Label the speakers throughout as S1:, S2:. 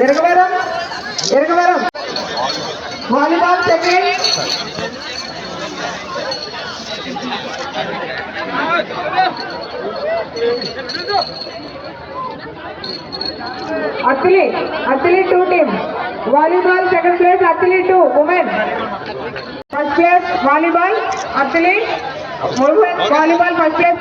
S1: Eragavaram Eragavaram volleyball second Attili Attili two team volleyball second place Attili two women first place volleyball Attili women volleyball first place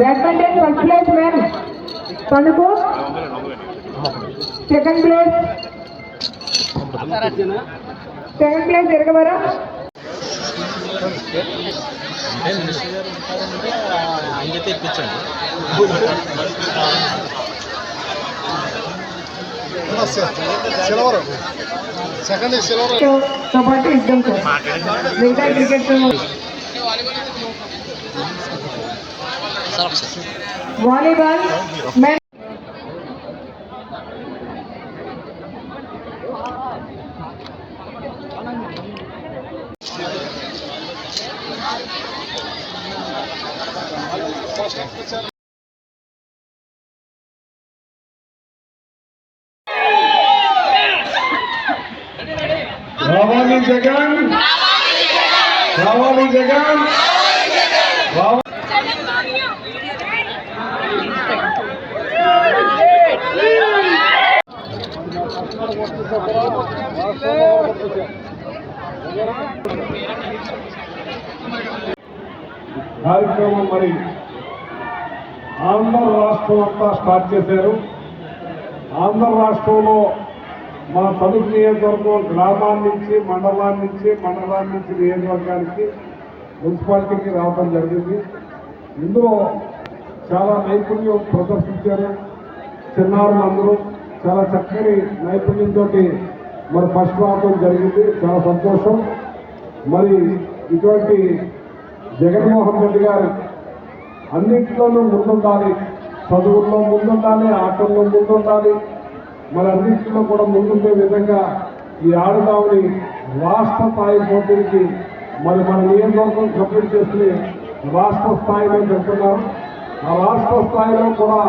S1: badminton first place men Tanuku. Second place second place Yerragavaram.
S2: అంటే minister గారు ఉంటారంటే ఆయన చేత ఇప్పించండి.
S3: Silver second silver
S1: తో పాటు ఇద్దాం sir మిగతా క్రికెట్
S2: సార్ ఒకసారి
S1: వాలీబాల్ మెన్
S3: రావాలి Jagan రావాలి జగన్ రావాలి కార్యక్రమం మరి ఆంధ్ర రాష్ట్రం అంతా స్టార్ట్ చేశారు ఆంధ్ర రాష్ట్రంలో మన తణుకు నియోజకవర్గం గ్రామాల నుంచి మండలాల నుంచి మండలాల నుంచి నియోజకవర్గానికి మున్సిపాలిటీకి రావడం జరిగింది. ఇందులో చాలా నైపుణ్యం ప్రదర్శించారు. చిన్నారులు అందరూ చాలా చక్కని నైపుణ్యంతో మరి ఫస్ట్ రావడం జరిగింది. చాలా సంతోషం. మరి ఇటువంటి జగన్మోహన్ రెడ్డి గారు అన్నింటిలోనూ ముందుండాలి. చదువుల్లో ముందుండాలి ఆటల్లో ముందుండాలి. మరి అన్నింటిలో కూడా ముందుండే విధంగా ఈ ఆడదామని రాష్ట్ర స్థాయి పోటీకి మరి మన నియోజకవర్గం కంప్లీట్ చేసి రాష్ట్ర స్థాయిలో పెడుతున్నారు ఆ రాష్ట్ర స్థాయిలో కూడా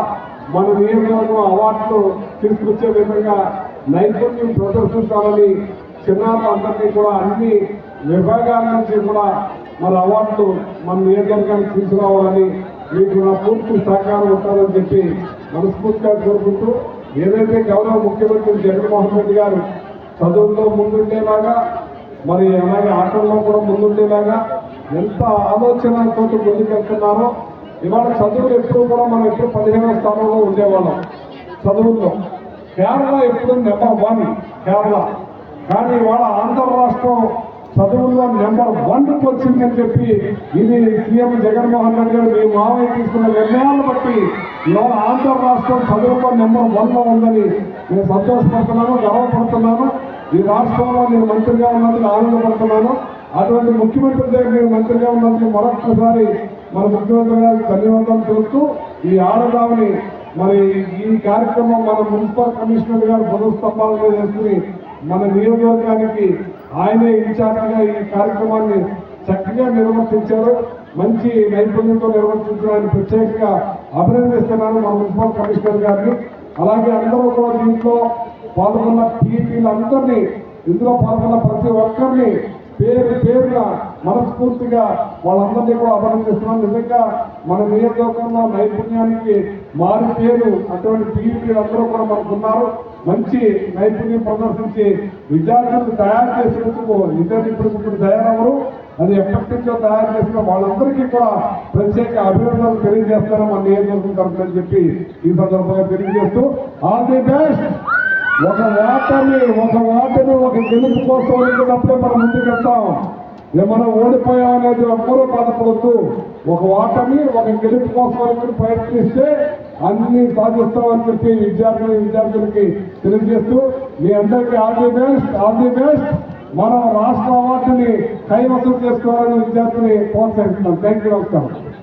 S3: మన నియోజకవర్గం అవార్డులు తీసుకొచ్చే విధంగా నైపుణ్యం ప్రదర్శించాలని చిన్నారులందరినీ కూడా అన్ని విభాగాల నుంచి కూడా మన అవార్డులు మన నియోజకవర్గానికి తీసుకురావాలని మీకు నా పూర్తి సహకారం ఉంటారని చెప్పి మనస్ఫూర్తిగా కోరుకుంటూ ఏదైతే గౌరవ ముఖ్యమంత్రి జగన్మోహన్ రెడ్డి గారు చదువుల్లో ముందుండేలాగా మరి అలాగే ఆటల్లో కూడా ముందుండేలాగా ఎంత ఆలోచనతో ముందుకెళ్తున్నారో ఇవాళ చదువులు ఎప్పుడు కూడా మనం ఎప్పుడు పదిహేనవ స్థానంలో ఉండేవాళ్ళం చదువుల్లో. కేరళ ఎప్పుడు నెంబర్ వన్ కేరళ. కానీ ఇవాళ ఆంధ్ర రాష్ట్రం చదువుల్లో నెంబర్ వన్కి వచ్చిందని చెప్పి ఇది సీఎం జగన్మోహన్ రెడ్డి గారు మీ మావయ్య తీసుకున్న నిర్ణయాలను బట్టి ఇవాళ ఆంధ్ర రాష్ట్రం చదువుల్లో నెంబర్ వన్లో ఉందని నేను సంతోషపడుతున్నాను గర్వపడుతున్నాను. ఈ రాష్ట్రంలో నేను మంత్రిగా ఉన్నందుకు ఆనందపడుతున్నాను. అటువంటి ముఖ్యమంత్రి దగ్గర నేను మంత్రిగా ఉన్నందుకు మరొకసారి మన ముఖ్యమంత్రి గారికి ధన్యవాదాలు తెలుపుతూ ఈ ఆడదామని మరి ఈ కార్యక్రమం మన మున్సిపల్ కమిషనర్ గారు పొదుస్తంభాలుగా చేసుకుని మన నియోజకవర్గానికి ఆయనే ఇన్ఛార్జిగా ఈ కార్యక్రమాన్ని చక్కగా నిర్వర్తించారు. మంచి నైపుణ్యంతో నిర్వర్తించడానికి ప్రత్యేకంగా అభినందిస్తున్నాను మన మున్సిపల్ కమిషనర్ గారిని. అలాగే అందరూ కూడా దీంట్లో పాల్గొన్న టీపీలందరినీ ఇందులో పాల్గొన్న ప్రతి ఒక్కరిని పేరు పేరుగా మనస్ఫూర్తిగా వాళ్ళందరినీ కూడా అభినందిస్తున్నాం నిజంగా మన నియోజకవర్గంలో నైపుణ్యానికి మారి పేరు అటువంటి టీపీలు అందరూ కూడా మనకున్నారు. మంచి నైపుణ్యం ప్రదర్శించి విద్యార్థులను తయారు చేసినందుకు ఇద్దరు ఇప్పుడు ఇప్పుడు తయారవరు అది ఎప్పటి నుంచో తయారు చేసిన వాళ్ళందరికీ కూడా ప్రత్యేక అభినందనలు తెలియజేస్తారో మన నియోజకవర్గం తరఫున చెప్పి ఈ సందర్భంగా తెలియజేస్తూ ఆల్ ది బెస్ట్! ఒక ఓటమి ఒక ఓటమి ఒక గెలుపు కోసం వెళ్ళినప్పుడే మనం ముందుకు వెళ్తాం. ఏమైనా మనం ఓడిపోయాం అనేది ఎవ్వరూ బాధపడద్దు. ఒక ఓటమి ఒక గెలుపు కోసం ప్రయత్నిస్తే అన్ని సాధిస్తామని చెప్పి విద్యార్థులు విద్యార్థులకి తెలియజేస్తూ మీ అందరికీ all the best all the best. మన రాష్ట్ర అవార్డుని కైవసం చేసుకోవాలని విద్యార్థిని ప్రోత్సహిస్తున్నాం. థ్యాంక్ యూ నమస్కారం.